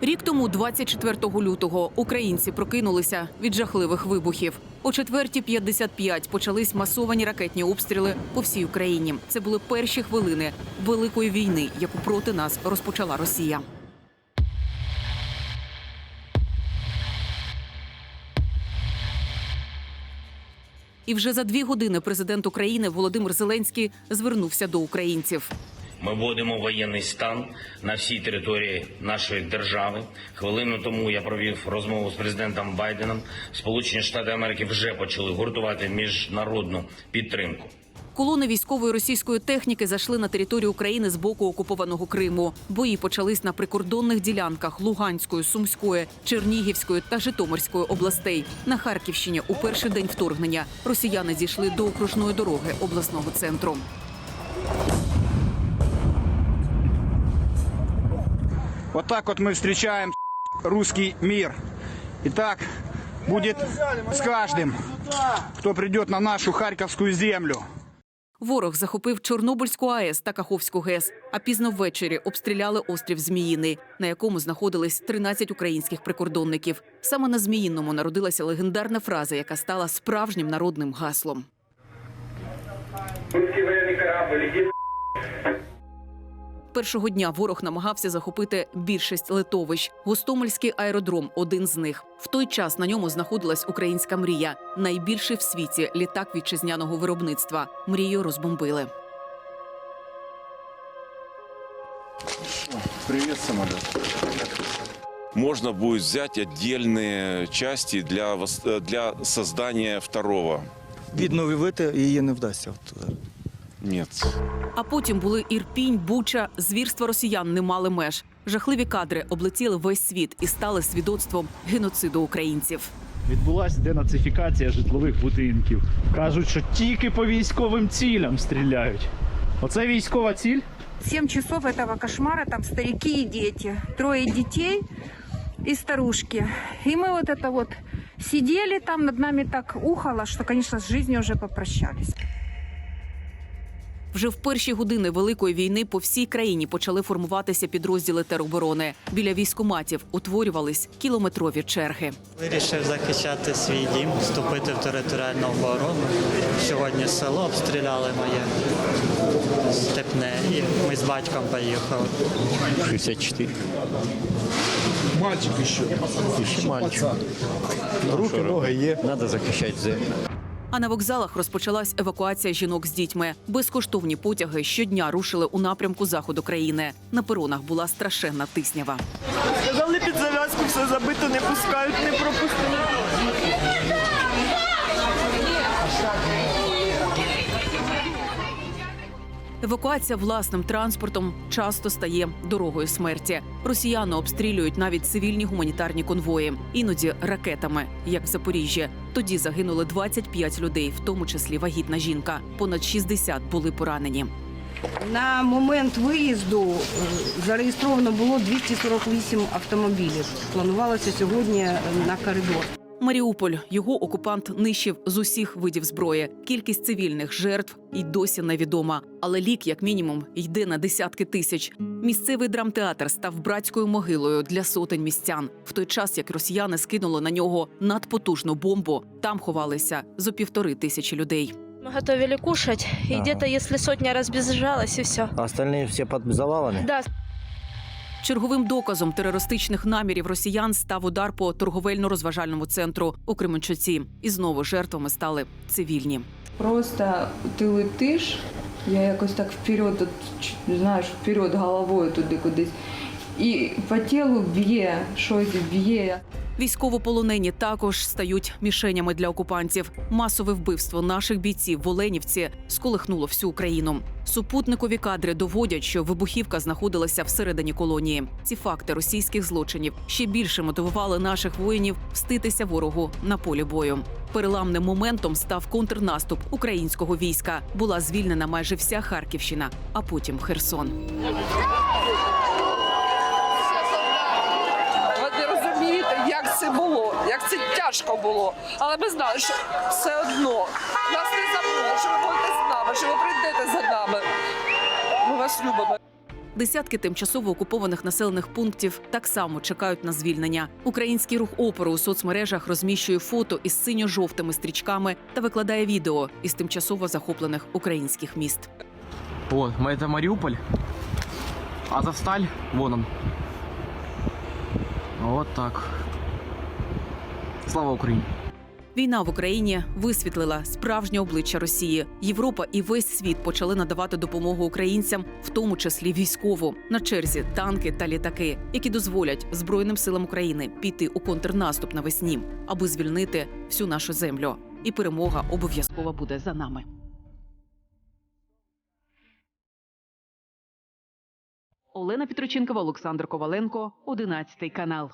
Рік тому, 24 лютого, українці прокинулися від жахливих вибухів. О 4.55 почались масовані ракетні обстріли по всій Україні. Це були перші хвилини великої війни, яку проти нас розпочала Росія. І вже за дві години президент України Володимир Зеленський звернувся до українців. Ми вводимо воєнний стан на всій території нашої держави. Хвилину тому я провів розмову з президентом Байденом. Сполучені Штати Америки вже почали гуртувати міжнародну підтримку. Колони військової російської техніки зайшли на територію України з боку окупованого Криму. Бої почались на прикордонних ділянках Луганської, Сумської, Чернігівської та Житомирської областей. На Харківщині у перший день вторгнення росіяни зійшли до окружної дороги обласного центру. Вот так вот мы встречаем русский мир. И так будет с каждым, кто придет на нашу Харьковскую землю. Ворог захопив Чорнобильську АЕС та Каховську ГЕС. А пізно ввечері обстріляли острів Зміїний, на якому знаходились 13 українських прикордонників. Саме на Зміїному народилася легендарна фраза, яка стала справжнім народним гаслом. Першого дня ворог намагався захопити більшість литовищ. Гостомельський аеродром один з них. В той час на ньому знаходилась українська мрія, найбільший в світі літак вітчизняного виробництва. Мрію розбомбили. Привет, самолет. Можно будет взять отдельные части для, для создания второго. Відновити її не вдасться. От, е, Нет. А потім були Ірпінь, Буча, звірства росіян не мали меж. Жахливі кадри облетіли весь світ і стали свідоцтвом геноциду українців. Відбулася денацифікація житлових будинків. Кажуть, що тільки по військовим цілям стріляють. Оце військова ціль. Семь часов этого кошмара, там старики и дети, трое детей и старушки. И мы вот это вот сидели там, над нами так ухало, что, конечно, с жизнью уже попрощались. Вже в перші години великої війни по всій країні почали формуватися підрозділи тероборони. Біля військоматів утворювались кілометрові черги. Вирішив захищати свій дім, вступити в територіальну оборону. Сьогодні село обстріляли моє степне, і ми з батьком поїхали. 64. Мальчик ще. Ще мальчик. Руки, ноги є. Треба захищати землю. А на вокзалах розпочалась евакуація жінок з дітьми. Безкоштовні потяги щодня рушили у напрямку заходу країни. На перонах була страшенна тиснява. Сказали під зав'язку, все забито, не пускають, не пропустили. Евакуація власним транспортом часто стає дорогою смерті. Росіяни обстрілюють навіть цивільні гуманітарні конвої, іноді ракетами, як в Запоріжжі. Тоді загинули 25 людей, в тому числі вагітна жінка. Понад 60 були поранені. На момент виїзду е, зареєстровано було 248 автомобілів. Планувалося сьогодні е, на коридор. Маріуполь його окупант нищив з усіх видів зброї. Кількість цивільних жертв й досі невідома. Але лік, як мінімум, йде на десятки тисяч. Місцевий драмтеатр став братською могилою для сотень містян. В той час, як росіяни скинули на нього надпотужну бомбу, там ховалися зо півтори тисячі людей. Мы готовили кушать, и Ага. где-то, если сотня разбежалась, и все. А остальні всі під завалами? Да, Черговим доказом терористичних намірів росіян став удар по торговельно-розважальному центру у Кременчуці. І знову жертвами стали цивільні. Просто ти летиш, я якось так вперед, от, знаєш, вперед головою туди кудись. І по тілу б'є, щось б'є. Військовополонені також стають мішенями для окупантів. Масове вбивство наших бійців в Оленівці сколихнуло всю Україну. Супутникові кадри доводять, що вибухівка знаходилася всередині колонії. Ці факти російських злочинів ще більше мотивували наших воїнів вститися ворогу на полі бою. Переламним моментом став контрнаступ українського війська. Була звільнена майже вся Харківщина, а потім Херсон. Ви не розумієте, як це було, як це тяжко було. Але ми знали, що все одно нас не забули, що ви будете з нами, що ви прийдете за нами. Ми вас любимо. Десятки тимчасово окупованих населених пунктів так само чекають на звільнення. Український рух опору у соцмережах розміщує фото із синьо-жовтими стрічками та викладає відео із тимчасово захоплених українських міст. Вот, это Мариуполь. Азовсталь, вон он. Вот так. Слава Україні! Війна в Україні висвітлила справжнє обличчя Росії. Європа і весь світ почали надавати допомогу українцям, в тому числі військову. На черзі танки та літаки, які дозволять Збройним силам України піти у контрнаступ навесні, аби звільнити всю нашу землю. І перемога обов'язково буде за нами. Олена Петроченкова, Олександр Коваленко, 11 канал.